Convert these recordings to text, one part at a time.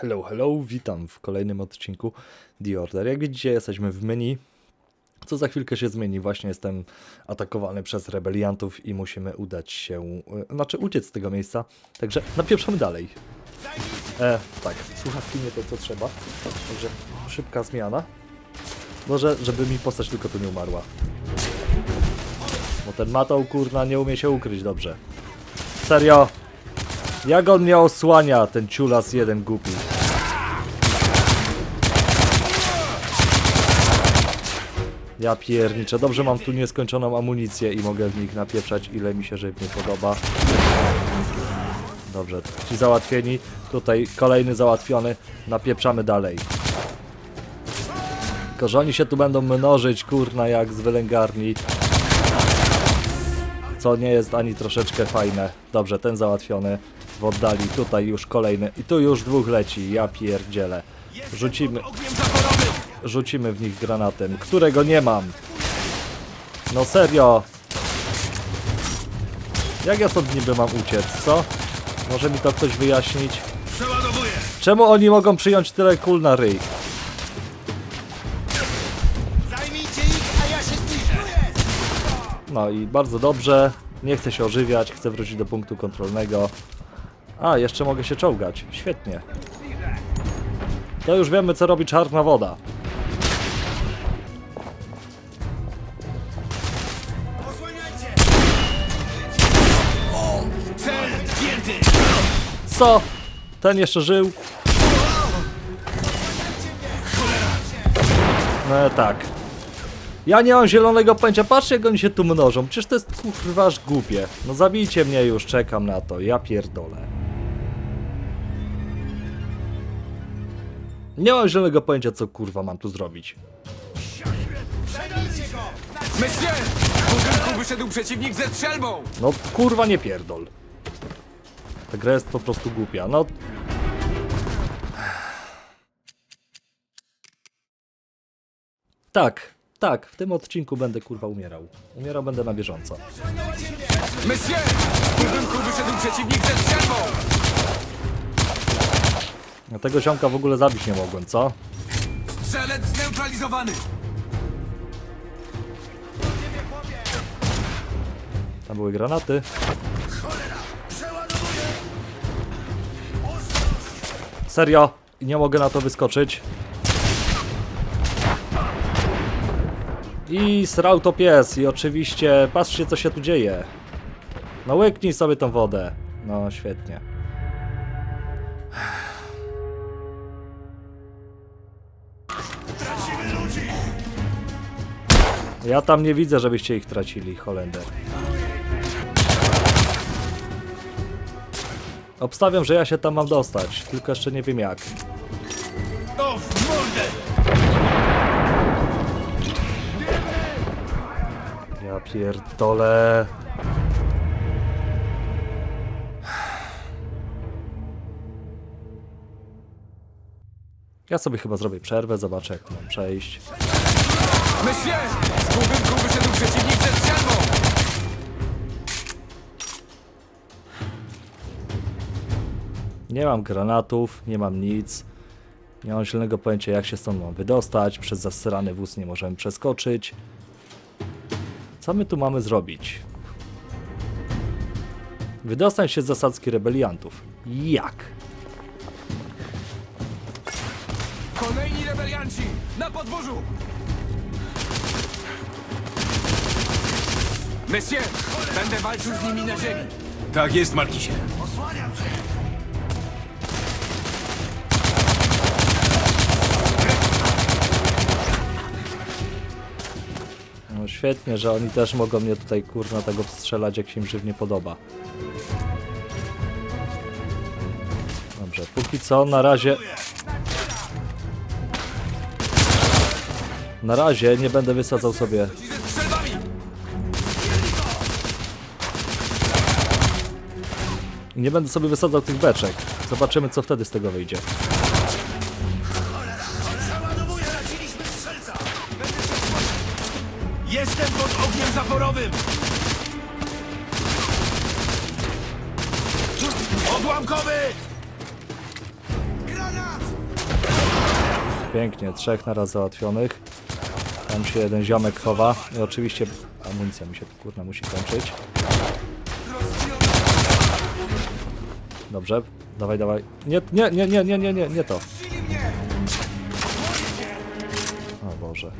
Hello, hello, witam w kolejnym odcinku The Order. Jak widzicie, jesteśmy w menu, co za chwilkę się zmieni. Właśnie jestem atakowany przez rebeliantów i musimy udać się, e, znaczy uciec z tego miejsca. Także napieprzamy dalej. E, tak, słuchawki nie to co trzeba, także szybka zmiana. Może, żeby mi postać tylko tu nie umarła. Bo ten matą, kurna, nie umie się ukryć dobrze. Serio? Jak on mnie osłania, ten ciulas jeden głupi. Ja pierniczę. Dobrze mam tu nieskończoną amunicję i mogę w nich napieprzać ile mi się żywnie podoba. Dobrze, ci załatwieni. Tutaj kolejny załatwiony. Napieprzamy dalej. Tylko, że oni się tu będą mnożyć, kurna, jak z wylęgarni. Co nie jest ani troszeczkę fajne. Dobrze, ten załatwiony. W oddali, tutaj już kolejny. I tu już dwóch leci, ja pierdzielę. Rzucimy, rzucimy w nich granatem, którego nie mam. No serio. Jak ja stąd niby mam uciec, co? Może mi to ktoś wyjaśnić? Czemu oni mogą przyjąć tyle kul na ryj? No i bardzo dobrze. Nie chcę się ożywiać, chcę wrócić do punktu kontrolnego. A, jeszcze mogę się czołgać. Świetnie. To już wiemy, co robi czarna woda. Co? Ten jeszcze żył? No tak. Ja nie mam zielonego pęcia. Patrzcie, jak oni się tu mnożą. Przecież to jest kurwa aż głupie. No zabijcie mnie już, czekam na to. Ja pierdolę. Nie mam zielonego pojęcia, co kurwa mam tu zrobić. Monsieur! Z budynku wyszedł przeciwnik ze strzelbą! No kurwa nie pierdol. Ta gra jest po prostu głupia. No. Tak, tak, w tym odcinku będę kurwa umierał. Umierał będę na bieżąco. Monsieur! Z budynku wyszedł przeciwnik ze strzelbą! Ja tego ziomka w ogóle zabić nie mogłem, co? Strzelec zneutralizowany! Tam były granaty. Serio? Nie mogę na to wyskoczyć. I srał to pies i oczywiście patrzcie co się tu dzieje. No łyknij sobie tą wodę. No świetnie. Ja tam nie widzę, żebyście ich tracili, Holender. Obstawiam, że ja się tam mam dostać, tylko jeszcze nie wiem jak. Ja pierdolę. Ja sobie chyba zrobię przerwę, zobaczę jak mam przejść. Monsieur! Z budynku wyszedł przeciwnik ze strzelbą! Nie mam granatów, nie mam nic. Nie mam zielonego pojęcia jak się stąd mam wydostać. Przez zasrany wóz nie możemy przeskoczyć. Co my tu mamy zrobić? Wydostać się z zasadzki rebeliantów. Jak? Kolejni rebelianci! Na podwórzu! Monsieur! Będę walczył z nimi na ziemi! Tak jest, Markisie. No świetnie, że oni też mogą mnie tutaj kurna tego strzelać jak się im żywnie podoba. Dobrze, póki co na razie... Na razie nie będę wysadzał sobie... Nie będę sobie wysadzał tych beczek. Zobaczymy co wtedy z tego wyjdzie. Jestem pod ogniem zaporowym! Odłamkowy! Granat! Pięknie, trzech na raz załatwionych. Tam się jeden ziomek chowa. I oczywiście amunicja mi się kurna musi kończyć. Dobrze, dawaj, dawaj. Nie, nie, nie, nie, nie, nie, nie, nie to. O Boże.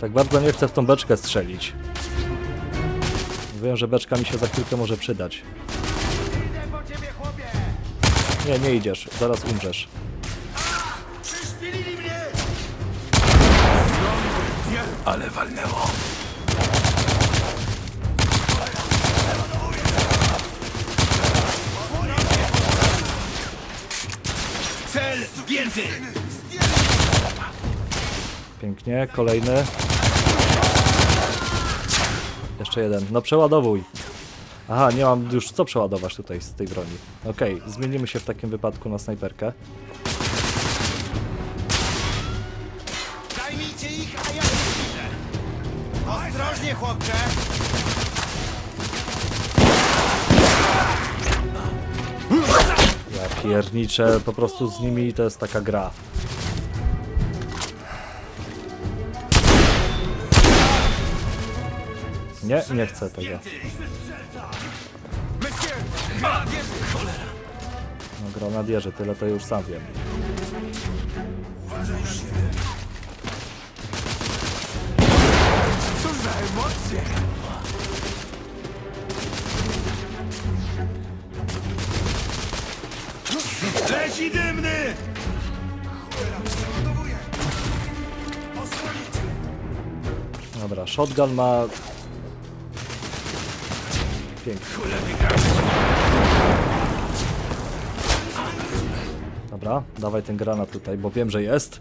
Tak bardzo nie chcę w tą beczkę strzelić. Wiem, że beczka mi się za chwilkę może przydać. Nie, nie idziesz. Zaraz umrzesz. Ale walnęło. Cel zdjęty! Pięknie, kolejny. Jeszcze jeden. No przeładowuj. Aha, nie mam już co przeładować tutaj z tej broni. Okej, zmienimy się w takim wypadku na snajperkę. Ostrożnie, chłopcze! Ja pierniczę, po prostu z nimi to jest taka gra. Nie, nie chcę tego. No granadierze, tyle to już sam wiem. Za emocje! Leci dymny! Dobra, shotgun ma... Pięknie. Dobra, dawaj ten granat tutaj, bo wiem, że jest.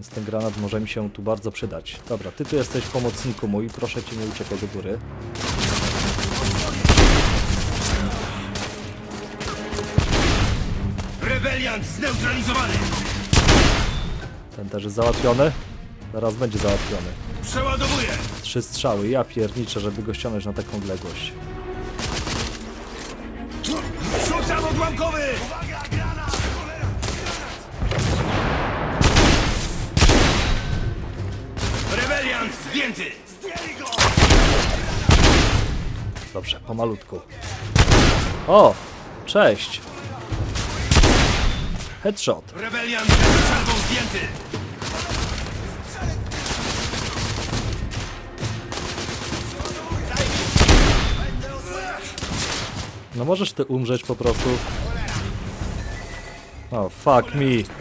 Więc ten granat może mi się tu bardzo przydać. Dobra, ty tu jesteś pomocniku mój, proszę cię nie uciekaj do góry. Rebeliant zneutralizowany! Ten też jest załatwiony. Zaraz będzie załatwiony. Przeładowuję! Trzy strzały, ja pierniczę, żeby go ściągnąć na taką odległość. Rzucam odłamkowy! Zdjęty! Dobrze, pomalutku. O! Cześć! Headshot. Rebeliant ze strzelbą zdjęty! No możesz ty umrzeć po prostu. O, fuck me.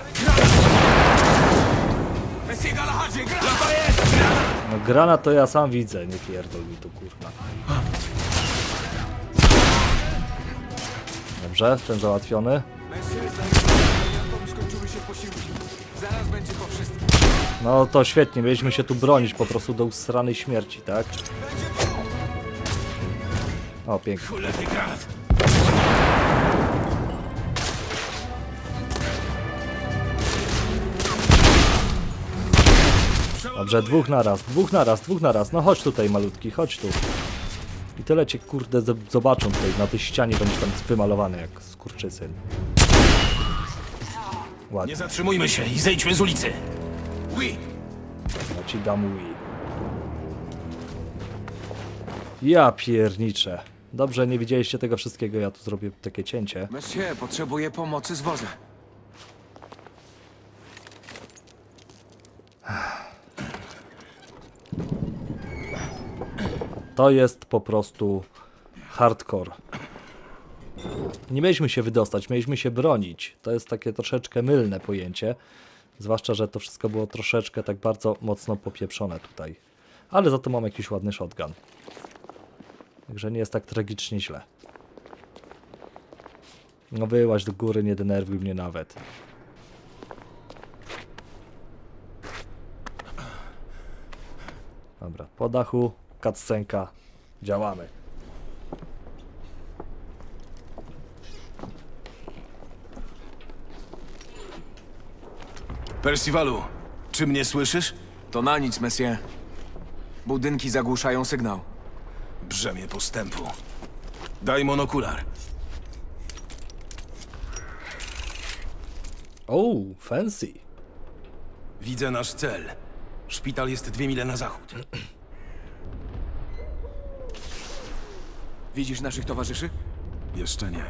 No granat to ja sam widzę, nie pierdol mi tu kurwa. Dobrze, ten załatwiony. No to świetnie, mieliśmy się tu bronić po prostu do usranej śmierci, tak? O, pięknie. Dobrze, dwóch naraz, dwóch naraz, dwóch naraz. No chodź tutaj malutki, chodź tu. I tyle cię kurde zobaczą tutaj na tej ścianie, będziesz tam wymalowany jak skurczysyn. Ładnie, Nie zatrzymujmy się i zejdźmy z ulicy! Oui! ja ci dam Wii. Ja pierniczę. Dobrze, nie widzieliście tego wszystkiego, ja tu zrobię takie cięcie. Monsieur, potrzebuję pomocy z wozem. To jest po prostu hardcore. Nie mieliśmy się wydostać, mieliśmy się bronić. To jest takie troszeczkę mylne pojęcie. Zwłaszcza, że to wszystko było troszeczkę tak bardzo mocno popieprzone tutaj. Ale za to mam jakiś ładny shotgun. Także nie jest tak tragicznie źle. No wyłaź do góry, nie denerwuj mnie nawet. Dobra, po dachu, cutscenka, działamy. Percivalu, czy mnie słyszysz? To na nic, Monsieur. Budynki zagłuszają sygnał. Brzemię postępu. Daj monokular. O, fancy. Widzę nasz cel. Szpital jest dwie mile na zachód. Widzisz naszych towarzyszy? Jeszcze nie.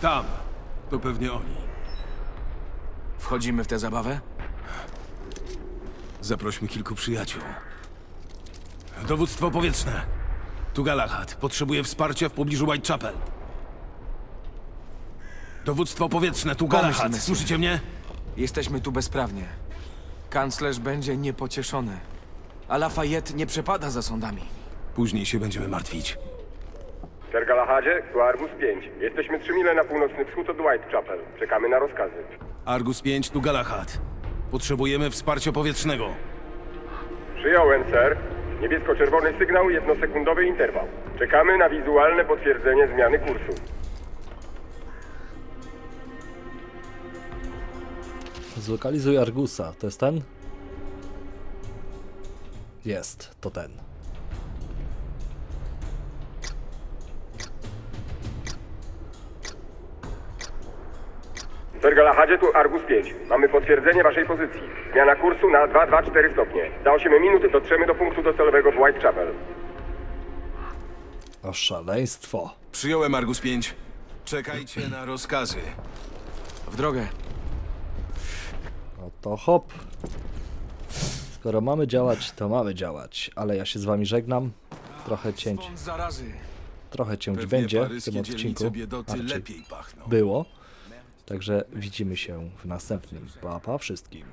Tam. To pewnie oni. Wchodzimy w tę zabawę? Zaprośmy kilku przyjaciół. Dowództwo powietrzne. Tu Galahad. Potrzebuje wsparcia w pobliżu Whitechapel. Dowództwo powietrzne, tu Galahad. Pomyślmy sobie. Słyszycie mnie? Jesteśmy tu bezprawnie. Kanclerz będzie niepocieszony. A Lafayette nie przepada za sądami. Później się będziemy martwić. Ser Galahadzie, tu Argus 5. Jesteśmy 3 mile na północny wschód od Whitechapel. Czekamy na rozkazy. Argus 5, tu Galahad. Potrzebujemy wsparcia powietrznego. Przyjąłem, ser. Niebiesko-czerwony sygnał, jednosekundowy interwał. Czekamy na wizualne potwierdzenie zmiany kursu. Zlokalizuj Argusa. To jest ten? Jest, to ten. Galahadzie, tu Argus 5. Mamy potwierdzenie waszej pozycji. Zmiana kursu na 224 stopnie. Za 8 minut dotrzemy do punktu docelowego w Whitechapel. O szaleństwo. Przyjąłem Argus 5. Czekajcie na rozkazy. W drogę. No to hop. Skoro mamy działać, to mamy działać. Ale ja się z wami żegnam. Trochę cięć, zarazy. trochę cięć Pewnie będzie w paryskie tym odcinku. dzielnice biedoty lepiej pachną. było. Także widzimy się w następnym. Pa, pa wszystkim.